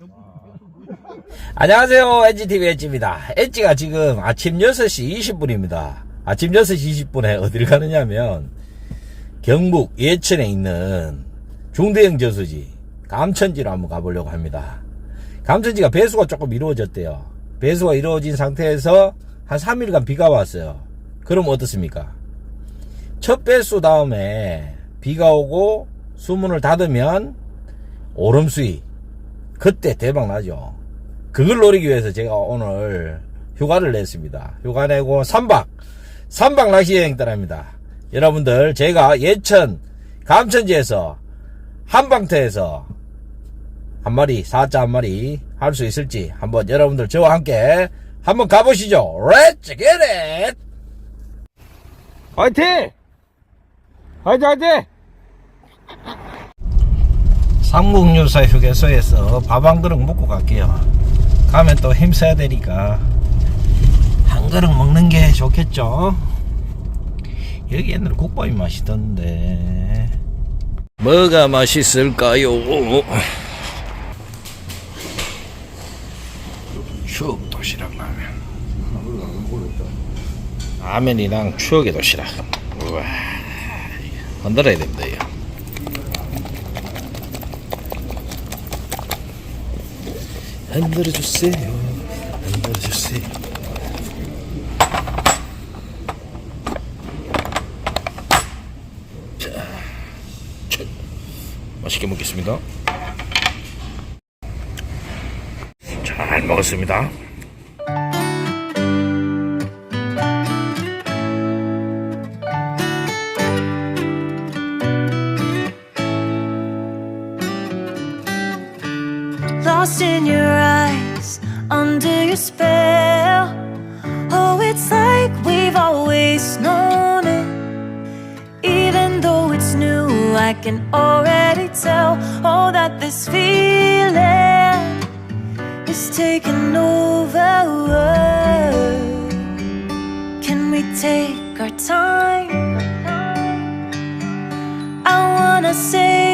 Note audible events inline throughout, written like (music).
(laughs) 안녕하세요. NGTV 엣지입니다. 엣지가 지금 아침 6시 20분입니다. 아침 6시 20분에 어딜 가느냐면 경북 예천에 있는 중대형 저수지 감천지로 한번 가보려고 합니다. 감천지가 배수가 조금 이루어졌대요. 배수가 이루어진 상태에서 한 3일간 비가 왔어요. 그럼 어떻습니까? 첫 배수 다음에 비가 오고 수문을 닫으면 오름수위 그때 대박 나죠. 그걸 노리기 위해서 제가 오늘 휴가를 냈습니다. 휴가 내고 3박, 3박 낚시 여행 떠납니다. 여러분들, 제가 예천, 감천지에서 한방터에서 한 마리, 사자 한 마리 할 수 있을지 한번 여러분들 저와 함께 한번 가보시죠. Let's get it! 화이팅! 화이팅, 화이팅! 삼국유사 휴게소에서 밥 한 그릇 먹고 갈게요. 가면 또 힘써야 되니까 한 그릇 먹는 게 좋겠죠. 여기 옛날에 국밥이 맛있던데 뭐가 맛있을까요? 추억 도시락 라면. 라면이랑 추억의 도시락. 우와, 흔들어야 됩니다. 흔들어 주세요. 흔들어 주세요. 자, 자, 맛있게 먹겠습니다. 잘 먹었습니다. lost in your spell. Oh, it's like we've always known it. Even though it's new, I can already tell. Oh, that this feeling is taking over. Can we take our time? I wanna savor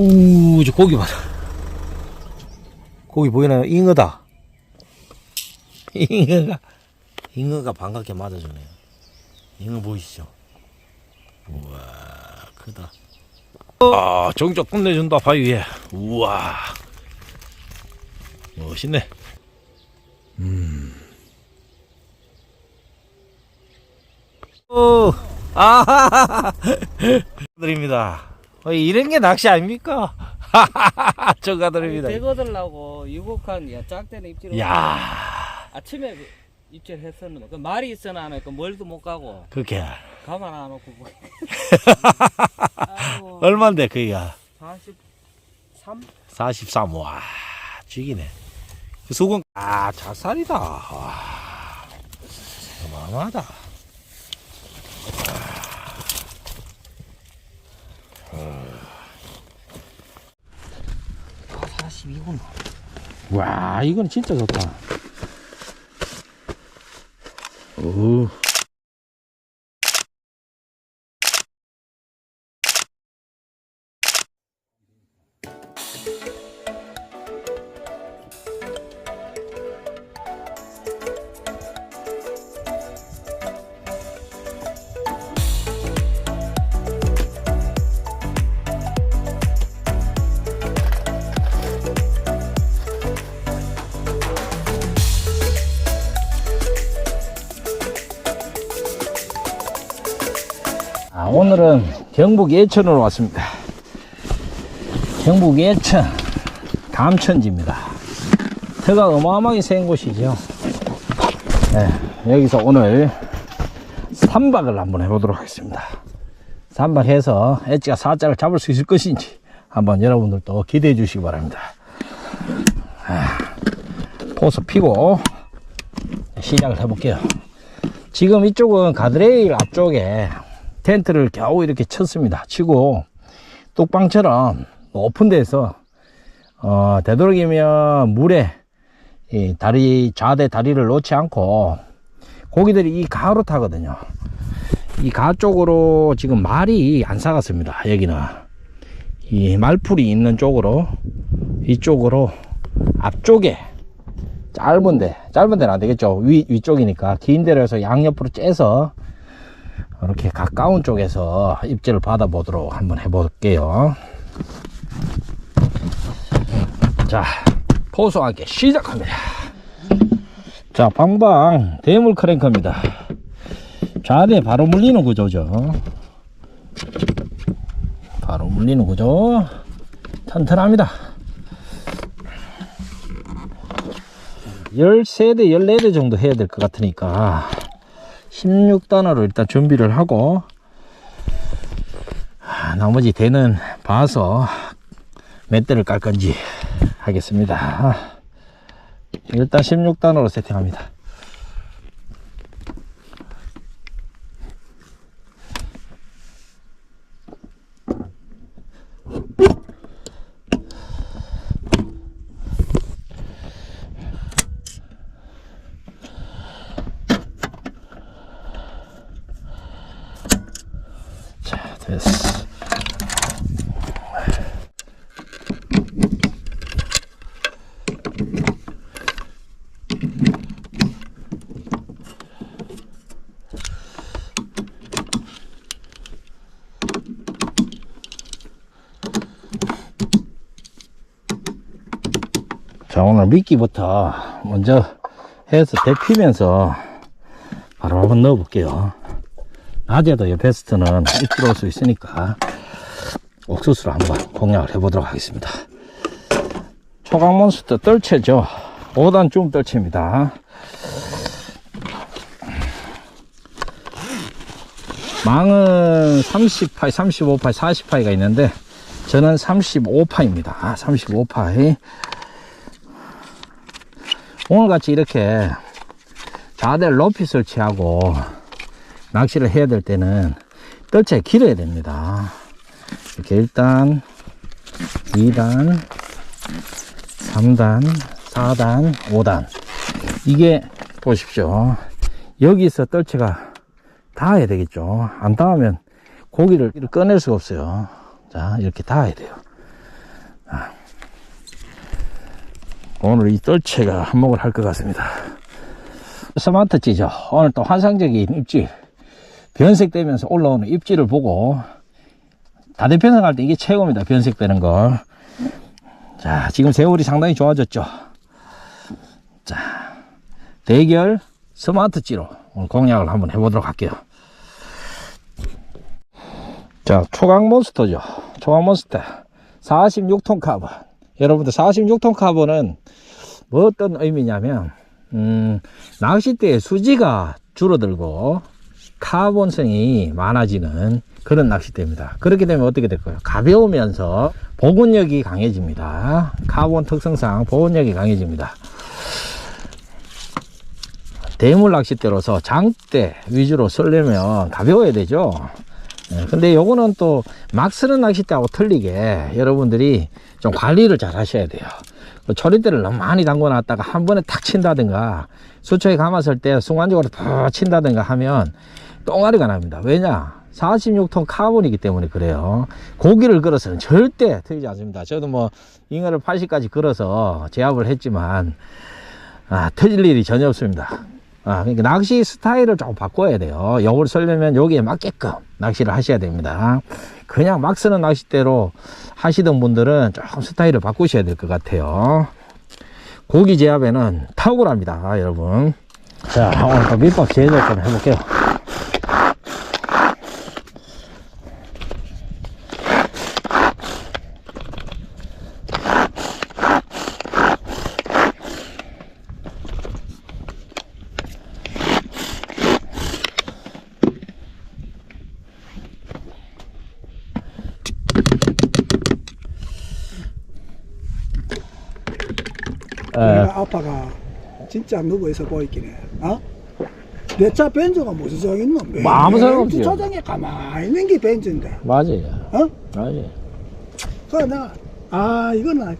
우, 저 고기 봐라. 고기 보이나요? 잉어다. 잉어가, 잉어가 반갑게 맞아주네요. 잉어 보이시죠? 우와, 크다. 아, 정적 끝내준다, 바위 위에. 우와. 멋있네. 오, 아, (laughs) 드립니다. 어, 이런 게 낚시 아닙니까? (laughs) 축하드립니다. 대거 들라고 유복한 야 짝대는 입질. 야 아침에 그 입질 했었는데 그 말이 있어나 안 하니까 멀리도 못 가고 그게 가만 안 놓고. (laughs) 아이고, 얼마인데 그게야? 43? 43. 와, 죽이네. 그 수건, 아, 자살이다. 와, 어마어마하다. 아, 42구나. 와, 이건 진짜 좋다. 오. 오늘은 경북 예천으로 왔습니다. 경북 예천 감천지입니다. 터가 어마어마하게 센 곳이죠. 네, 여기서 오늘 삼박을 한번 해보도록 하겠습니다. 삼박해서 엣지가 사자를 잡을 수 있을 것인지 한번 여러분들도 기대해 주시기 바랍니다. 아, 포스 피고 시작을 해볼게요. 지금 이쪽은 가드레일 앞쪽에 텐트를 겨우 이렇게 쳤습니다. 치고 뚝방처럼 높은 데서 어, 되도록이면 물에 이 다리 좌대 다리를 놓지 않고 고기들이 이 가로 타거든요. 이 가 쪽으로 지금 말이 안 사갔습니다. 여기는 이 말풀이 있는 쪽으로 이쪽으로 앞쪽에 짧은데 짧은 데는 안 되겠죠. 위 위쪽이니까 긴 데로 해서 양옆으로 째서 이렇게 가까운 쪽에서 입질을 받아 보도록 한번 해 볼게요. 자, 포수와 함께 시작합니다. 자, 방방 대물 크랭크입니다. 좌대 바로 물리는 구조죠. 바로 물리는 구조. 튼튼합니다. 13대, 14대 정도 해야 될 것 같으니까 16단어로 일단 준비를 하고 아, 나머지 대는 봐서 몇 대를 깔 건지 하겠습니다. 일단 16단어로 세팅합니다. 자, 됐어. 자, 오늘 미끼부터 먼저 해서 데피면서 바로 한번 넣어 볼게요. 낮에도 이 베스트는 입질 올수 있으니까 옥수수로 한번 공략을 해보도록 하겠습니다. 초강몬스터 뜰채죠. 5단 줌 뜰채입니다. 망은 30파이, 35파이, 40파이가 있는데 저는 35파입니다. 35파이. 오늘같이 이렇게 자대를 높이 설치하고 낚시를 해야 될 때는 뜰채 길어야 됩니다. 이렇게 1단, 2단, 3단, 4단, 5단. 이게 보십시오. 여기서 뜰채가 닿아야 되겠죠. 안 닿으면 고기를 꺼낼 수가 없어요. 자, 이렇게 닿아야 돼요. 오늘 이 뜰채가 한몫을 할 것 같습니다. 스마트 찌죠. 오늘 또 환상적인 입질. 변색되면서 올라오는 입질을 보고 다대 편성할 때 이게 최고입니다. 변색되는 거. 자, 지금 세월이 상당히 좋아졌죠. 자, 대결 스마트 찌로 오늘 공략을 한번 해보도록 할게요. 자, 초강 몬스터죠. 초강 몬스터. 46톤 카본. 여러분들 46톤 카본은 뭐 어떤 의미냐면, 음, 낚싯대의 수지가 줄어들고 카본성이 많아지는 그런 낚싯대입니다. 그렇게 되면 어떻게 될까요? 가벼우면서 보근력이 강해집니다. 카본 특성상 보근력이 강해집니다. 대물 낚싯대로서 장대 위주로 쓰려면 가벼워야 되죠. 예, 근데 요거는 또 막 쓰는 낚싯대하고 틀리게 여러분들이 좀 관리를 잘 하셔야 돼요. 그 초리대를 너무 많이 담궈 놨다가 한 번에 탁 친다든가 수초에 감았을 때 순간적으로 푹 친다든가 하면 똥아리가 납니다. 왜냐? 46톤 카본이기 때문에 그래요. 고기를 걸어서는 절대 틀리지 않습니다. 저도 뭐 잉어를 80까지 걸어서 제압을 했지만 아, 틀릴 일이 전혀 없습니다. 아, 그러니까 낚시 스타일을 조금 바꿔야 돼요. 요걸 쓰려면 여기에 맞게끔 낚시를 하셔야 됩니다. 그냥 막 쓰는 낚싯대로 하시던 분들은 조금 스타일을 바꾸셔야 될 것 같아요. 고기 제압에는 탁월합니다, 여러분. 자, 오늘 또 밑밥 제조 좀 해볼게요. 내가 아빠가 진짜 누구에서 보이긴 해. 어? 내 차 벤츠가 무슨 소용 있노? 뭐 아무 소용 없지요. 주차장에 가만히 있는 게 벤츠인데. 맞아요. 어? 맞아요. 그래 내가 아 이거는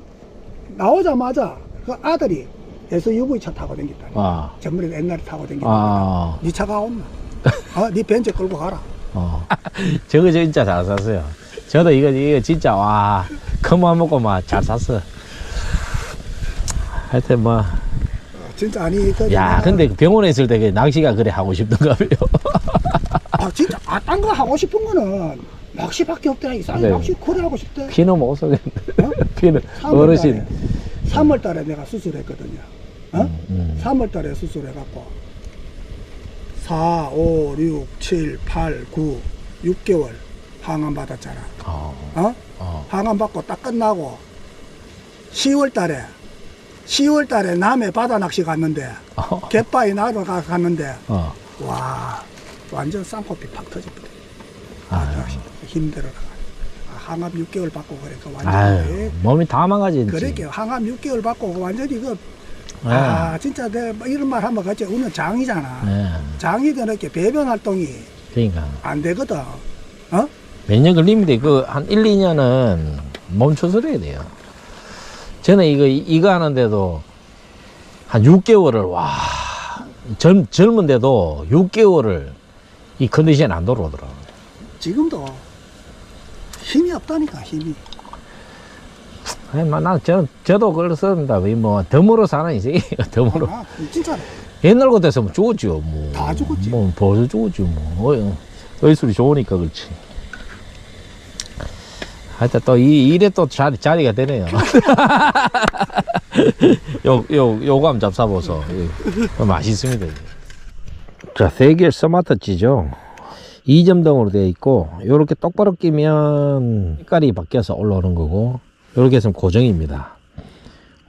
나오자마자 그 아들이 SUV 차 타고 댕겼다. 아, 전번에 옛날에 타고 댕겼다. 아, 네 차가 온나? (laughs) 어? 네 벤츠 끌고 가라. 어. 저거 진짜 잘 샀어요. 저도 이거, 이거 진짜, 와, 큰맘 먹고 막 잘 샀어. 하여튼 뭐, 어, 진짜 아니 그 야, 근데 병원에 있을 때그 낚시가 그래 하고 싶던가 봐요. 아 진짜 아 딴거 하고 싶은 거는 낚시밖에 없더라. 이 사람 네. 낚시 그래 하고 싶대. 피는 못 쏘겠네. 어? (laughs) 피는, 3월 어르신. 달에, 3월 달에 내가 수술했거든요. 어? 음. 3월 달에 수술해갖고 4, 5, 6, 7, 8, 9, 6개월 항암 받았잖아. 어, 어? 어. 항암 받고 딱 끝나고 10월 달에 10월 달에 남해 바다 낚시 갔는데 어. 갯바위 나러 가- 갔는데 어. 와 완전 쌍코피 팍 터졌거든. 아, 아, 힘들어. 아, 항암 6개월 받고 그러니까 아유, 완전히 몸이 다 망가지지. 그렇게 항암 6개월 받고 완전히 그 네. 아, 진짜 내가 뭐 이런 말 하면 같이 우리는 장이잖아. 네. 장이 되니까 배변 활동이 그러니까. 안 되거든. 어? 몇 년 걸립니다. 그, 한 1, 2년은 멈춰서려야 돼요. 저는 이거, 이거 하는데도 한 6개월을, 와, 젊, 젊은데도 6개월을 이 컨디션이 안 돌아오더라고요. 지금도 힘이 없다니까, 힘이. 아니, 뭐, 난, 저, 저도 그렇습니다. 이 뭐, 덤으로 사는 인생이에요, (laughs) 덤으로. 아, 진짜. 옛날 같았으면 죽었죠, 뭐. 다 죽었지. 뭐, 벌써 죽었지, 뭐. 어, 의술이 좋으니까 그렇지. 하여튼 또, 이, 일에 또 자리, 자리가 되네요. (laughs) 요, 요, 요감 잡사보소. 예. 맛있습니다. 이게. 자, 세계 스마트지죠. 2점등으로 되어 있고, 요렇게 똑바로 끼면 색깔이 바뀌어서 올라오는 거고, 요렇게 해서 고정입니다.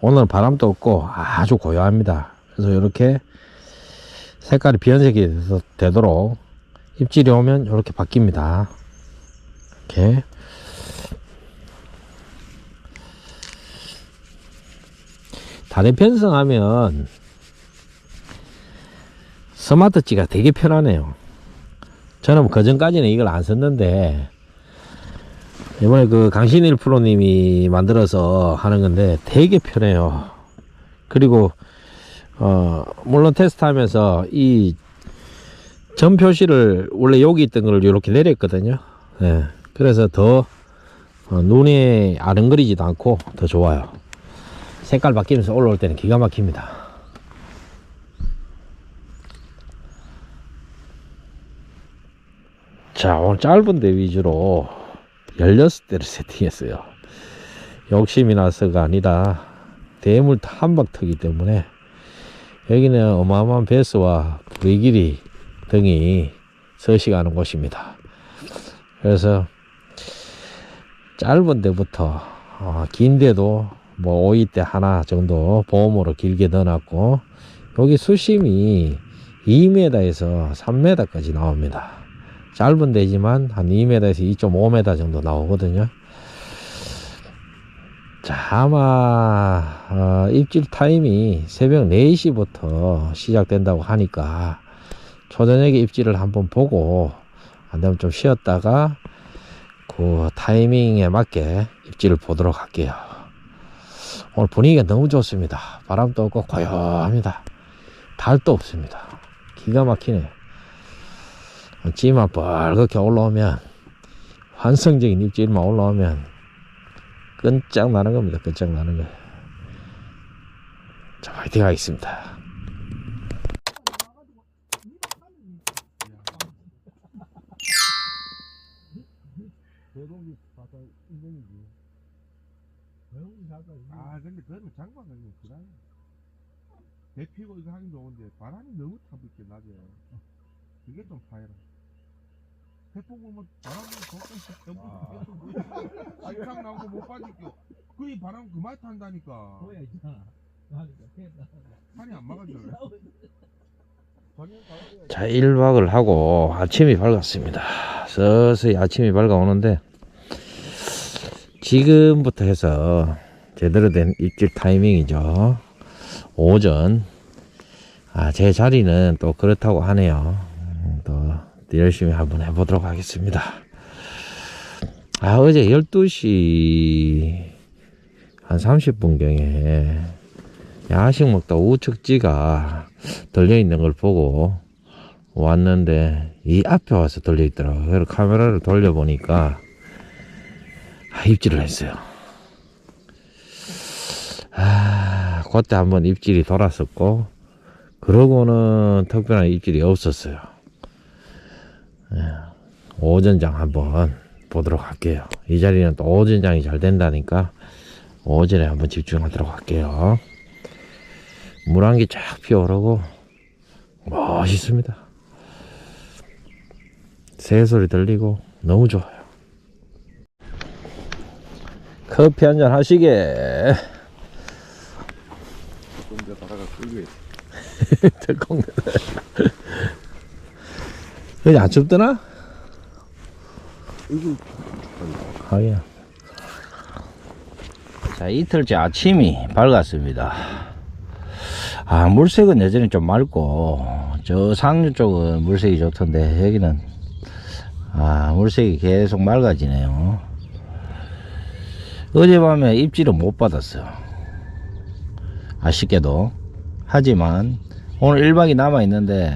오늘 바람도 없고 아주 고요합니다. 그래서 이렇게 색깔이 변색이 되도록 입질이 오면 이렇게 바뀝니다. 이렇게 다리 편성하면 스마트찌가 되게 편하네요. 저는 그 전까지는 이걸 안 썼는데 이번에 그 강신일 프로님이 만들어서 하는 건데 되게 편해요. 그리고 어 물론 테스트하면서 이 점 표시를 원래 여기 있던 걸 이렇게 내렸거든요. 예. 그래서 더 어, 눈에 아른거리지도 않고 더 좋아요. 색깔 바뀌면서 올라올 때는 기가 막힙니다. 자, 오늘 짧은 데 위주로 16대를 세팅했어요. 욕심이 나서가 아니다. 대물 한박터기 때문에 여기는 어마어마한 베스와 브이길이 등이 서식하는 곳입니다. 그래서 짧은 데부터 어, 긴 데도 뭐 오이 때 하나 정도 보험으로 길게 넣어놨고 여기 수심이 2m에서 3m까지 나옵니다. 짧은 데지만 한 2m에서 2.5m 정도 나오거든요. 자, 아마 어, 입질 타임이 새벽 4시부터 시작된다고 하니까 초저녁에 입질을 한번 보고 안 되면 좀 쉬었다가 그 타이밍에 맞게 입질을 보도록 할게요. 오늘 분위기가 너무 좋습니다. 바람도 없고 고요합니다. 달도 없습니다. 기가 막히네. 찌만 뻘겋게 올라오면 환성적인 입질만 올라오면 끈짝 나는 겁니다. 끈짝 나는 거예요. 자, 화이팅 하겠습니다. 아 근데 그거는 장관 가면 그래. 대피고 이거 하긴 좋은데 바람이 너무 타불게 낮에. 그게 좀 파해라. 태풍 보면 바람 가끔씩 전부 아. 식당 나오고 못 빠질게. 그이 바람 그만 탄다니까. 뭐야 있잖아. 판이 안 막아줘요. 자, 1박을 하고 아침이 밝았습니다. 서서히 아침이 밝아오는데 지금부터 해서 제대로 된 입질 타이밍이죠. 오전. 아, 제 자리는 또 그렇다고 하네요. 음, 또 열심히 한번 해보도록 하겠습니다. 아, 어제 12시 한 30분경에 야식 먹다 우측지가 들려 있는 걸 보고 왔는데 이 앞에 와서 들려 있더라고요. 그래서 카메라를 돌려 보니까 아, 입질을 했어요. 아, 그때 한번 입질이 돌았었고 그러고는 특별한 입질이 없었어요. 예, 오전장 한번 보도록 할게요. 이 자리는 또 오전장이 잘 된다니까 오전에 한번 집중하도록 할게요. 물한개쫙 피어오르고 멋있습니다. 새 소리 들리고 너무 좋아요. 커피 한잔 하시게. 혼자 바다가 끌고 있어. 덜컹 여기 안 춥더나? 하야. 자, 이틀째 아침이 밝았습니다. 아, 물색은 여전히 좀 맑고, 저 상류 쪽은 물색이 좋던데, 여기는, 아, 물색이 계속 맑아지네요. 어젯밤에 입질은 못 받았어요. 아쉽게도. 하지만, 오늘 1박이 남아 있는데,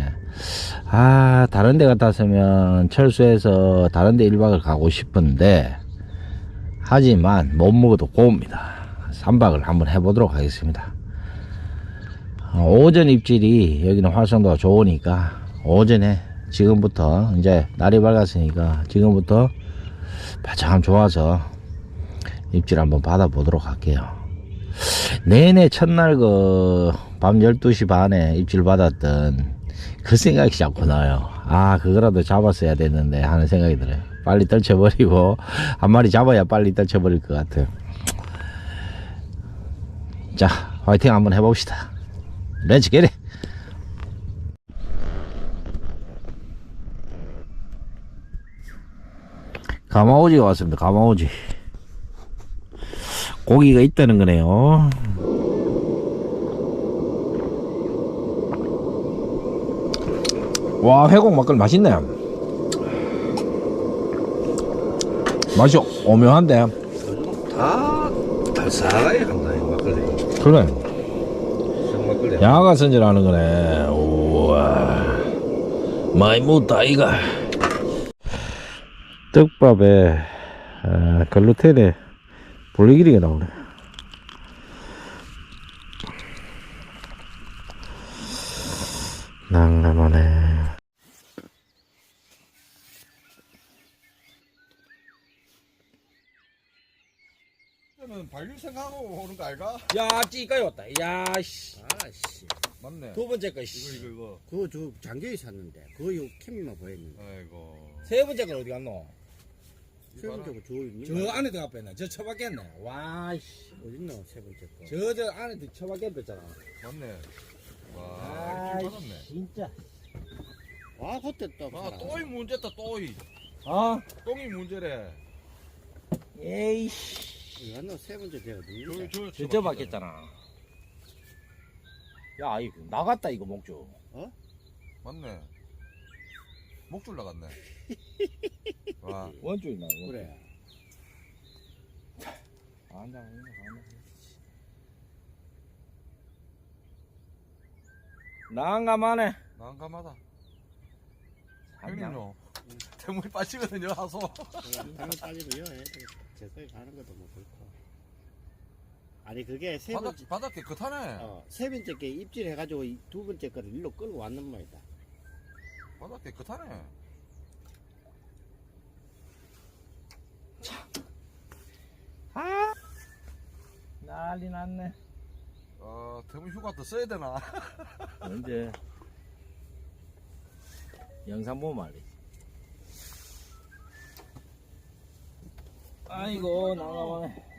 아, 다른 데 같았으면 철수해서 다른 데 1박을 가고 싶은데, 하지만 못 먹어도 고옵니다. 3박을 한번 해보도록 하겠습니다. 어, 오전 입질이 여기는 활성도가 좋으니까 오전에 지금부터 이제 날이 밝았으니까 지금부터 바참 좋아서 입질 한번 받아보도록 할게요. 내내 첫날 그 밤 12시 반에 입질 받았던 그 생각이 자꾸 나요. 아, 그거라도 잡았어야 됐는데 하는 생각이 들어요. 빨리 떨쳐버리고, 한 마리 잡아야 빨리 떨쳐버릴 것 같아요. 자, 화이팅 한번 해봅시다. 렛츠 기릿! 가마오지가 왔습니다. 가마오지. 고기가 있다는 거네요. 와, 회곡 막걸리 맛있네. 맛이 오묘한데. 다 달사하게 한다 이 막걸리 그래. 생막걸리 양아가 선질하는 거네. 우와. 많이 묻다, 이가. 떡밥에, 아, 글루텐에 볼리기리가 나오네. 낭낭하네. 는 반류 생각하고 오는 거 아이가? 야, 찌까지 왔다. 야, 씨. 아씨 맞네. 두 번째 거, 이거 씨. 이거 이거. 그거 저 장교에 샀는데 그거 요 캠이만 보였는데 아이고. 세 번째 거 어디 갔노? 세 번째 거저 있니? 저 안에 들어가 뺐네. 저 처박겠네. 와, 씨. 어딨나 세 번째 거 저, 저 안에 뺐잖아. 맞네. 아, 와, 이거 받았네. 진짜. 와 그때 또 아. 또이 문제다, 또이. 아, 똥이 문제래. 에이씨. 이거 하나 세 번째 대가 누구 저기, 저, 저 처박겠잖아. 야, 이거 나갔다, 이거 목줄. 맞네. 목줄 나갔네. (laughs) 와, 원줄이 나, 원줄. 그래 안다, 안다, 안다. 난감하네. 난감하다. 형님요. 대물이 빠지거든요, 하소. 당연 빠지고 여해 제 거에 가는 것도 뭐 그렇고 아니 그게 세 바닥, 번째 바닥 깨끗하네. 어, 세 번째 게 입질 해가지고 이 두 번째 거를 일로 끌고 왔는 말이다 바닥 깨끗하네. 아! 난리 났네. 어, 대물 휴가 더 써야 되나? (laughs) 언제? 영상 보면 알지. 아이고, 난감하네.